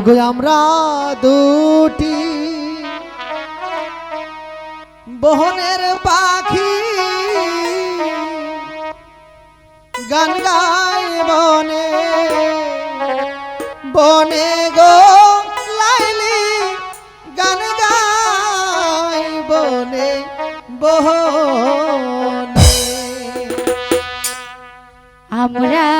ওগো আমরা দুটি। বহনের পাখি গান গাই বনে। বনে গো লাইলি গান গাই বনে, বহনে। আমরা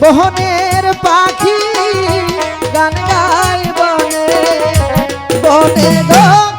বহনের পাখি গান গাই বনে বনে গো।